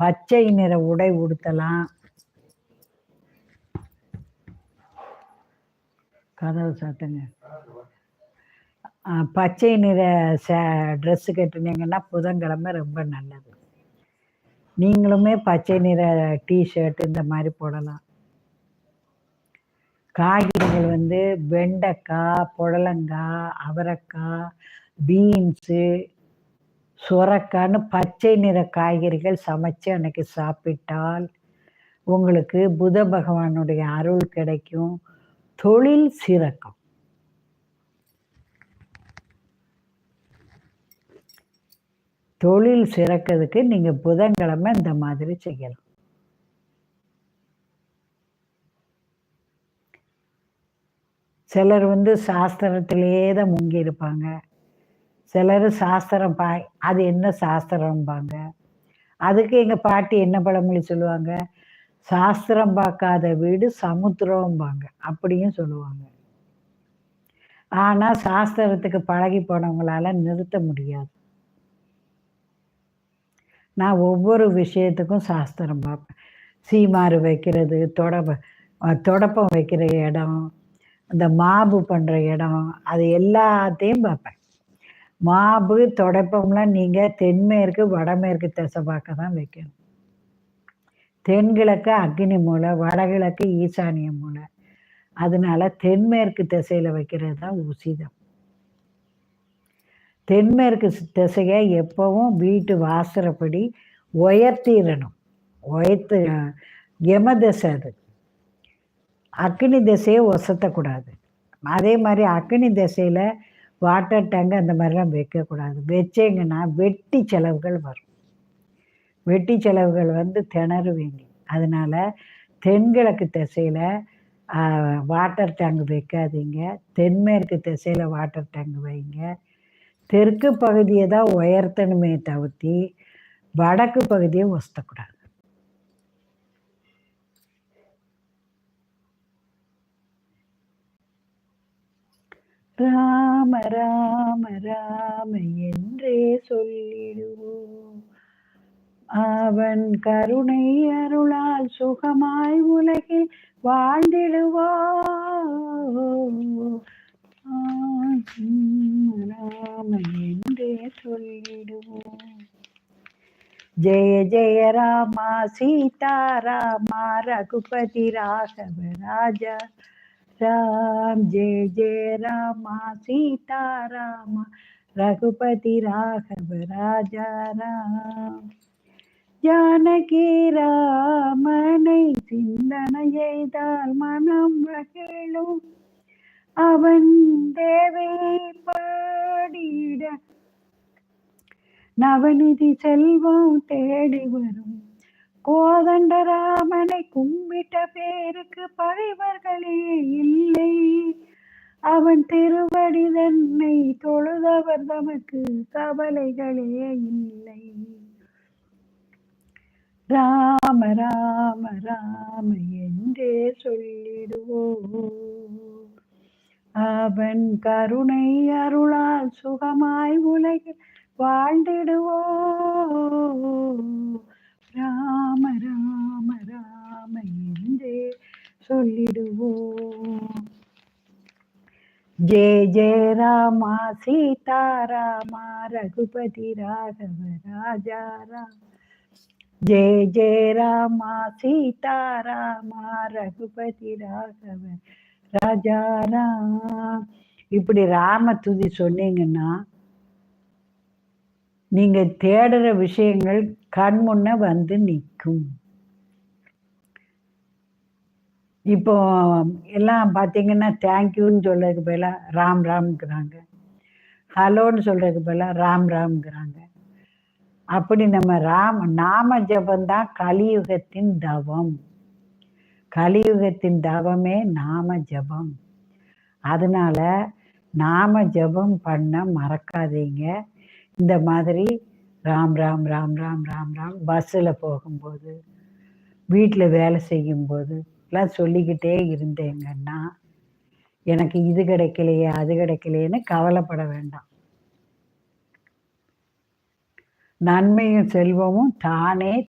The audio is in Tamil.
பச்சை நிற உடை உடுத்தலாம். கதவு சாத்துங்க. பச்சை நிற ச ட்ரெஸ்ஸு கட்டுனீங்கன்னா புதன்கிழமை ரொம்ப நல்லது. நீங்களுமே பச்சை நிற டிஷர்ட் இந்த மாதிரி போடலாம். காய்கறிகள் வந்து வெண்டைக்காய் புடலங்காய் அவரைக்காய் பீன்ஸு சுரக்கான்னு பச்சை நிற காய்கறிகள் சமைச்சு அன்னைக்கு சாப்பிட்டால் உங்களுக்கு புத பகவானுடைய அருள் கிடைக்கும். தொழில் சிறக்கும். தொழில் சிறக்கிறதுக்கு நீங்க புதன்கிழமை இந்த மாதிரி செய்யலாம். சிலர் வந்து சாஸ்திரத்திலேயே தான் முங்கி இருப்பாங்க சிலர் சாஸ்திரம் பா அது என்ன சாஸ்திரம்பாங்க? அதுக்கு எங்கள் பாட்டி என்ன பழமொழி சொல்லுவாங்க? சாஸ்திரம் பார்க்காத வீடு சமுத்திரம்பாங்க. அப்படியும் சொல்லுவாங்க. ஆனால் சாஸ்திரத்துக்கு பழகி போனவங்களால நிறுத்த முடியாது. நான் ஒவ்வொரு விஷயத்துக்கும் சாஸ்திரம் பார்ப்பேன். சீமாறு வைக்கிறது தொடப்ப தொடப்பம் வைக்கிற இடம் இந்த மாபு பண்ணுற இடம் அது எல்லாத்தையும் பார்ப்பேன். மாபு தொடப்பம்லாம் நீங்கள் தென்மேற்கு வடமேற்கு திசை பார்க்க தான் வைக்கணும். தென்கிழக்கு அக்னி மூலை வடகிழக்கு ஈசானிய மூலை. அதனால தென்மேற்கு திசையில் வைக்கிறது தான் உசிதம். தென்மேற்கு திசையை எப்பவும் வீட்டு வாசறப்படி உயர்த்திடணும். உயர்த்து யம திசை அது. அக்னி திசையை ஒசத்தக்கூடாது. அதே மாதிரி அக்னி திசையில் வாட்டர் டேங்க் அந்த மாதிரிலாம் வைக்கக்கூடாது. வச்சீங்கன்னா வெட்டி செலவுகள் வரும். வெட்டி செலவுகள் வந்து திணறுவீங்க. அதனால் தென்கிழக்கு திசையில் வாட்டர் டேங்க் வைக்காதீங்க. தென்மேற்கு திசையில் வாட்டர் டேங்க் வைங்க. தெற்கு பகுதியை தான் உயர்த்தணுமே தவிர்த்தி வடக்கு பகுதியை ஒசத்தக்கூடாது ராம ராம என்றே சொல்லிடுவோம். அவன் கருணை அருளால் சுகமாய் உலகில் வாழ்ந்திடுவோ ராம என்றே சொல்லிடுவோம். ஜெய ஜெய ராமா சீதாராமா ரகுபதி ராகவ ராஜா ராம் ஜெய ஜெய ராமா சீதாராமா ரகுபதி ராகவ ராஜா ராம். ஜானகி ராமனை சிந்தனையெய்தால் மனம் மகிழும். அவன் தேவை பாடிட நவநிதி செல்வம் தேடி வரும். கோதண்டரா பேருக்கு பகைவர்களே இல்லை. அவன் திருவடி தன்னை தொழுதவர் தமக்கு கவலைகளே இல்லை. ராம ராம ராம என்றே சொல்லிடுவோம் அவன் கருணை அருளால் சுகமாய் உலகில் வாழ்ந்திடுவோம் சொல்லிடுவோம். ஜெய ஜெய ராமா சீதாராமா ரகுபதி ராகவ ராஜா ராம். ஜெய ஜெய ராமா சீதாராமா ரகுபதி ராகவ ராஜா ராம். இப்படி ராம துதி சொன்னீங்கன்னா நீங்க தேடுற விஷயங்கள் கண் முன்ன வந்து நிற்கும். இப்போ எல்லாம் பார்த்தீங்கன்னா தேங்க்யூன்னு சொல்றதுக்கு பதிலாக ராம் ராம்ங்கிறாங்க. ஹலோன்னு சொல்றதுக்கு பதிலாக ராம் ராம்ங்கிறாங்க. அப்படி நம்ம ராம நாம ஜபந்தான் கலியுகத்தின் தவம். கலியுகத்தின் தவமே நாம ஜபம். அதனால நாம ஜபம் பண்ண மறக்காதீங்க. இந்த மாதிரி ராம் ராம் ராம் ராம் ராம் ராம் பஸ்ஸில் போகும்போது வீட்டில் வேலை செய்யும்போது எல்லாம் சொல்லிக்கிட்டே இருந்தேங்கன்னா எனக்கு இது கிடைக்கலையே அது கிடைக்கலையேன்னு கவலைப்பட வேண்டாம். நன்மையும் செல்வமும் தானே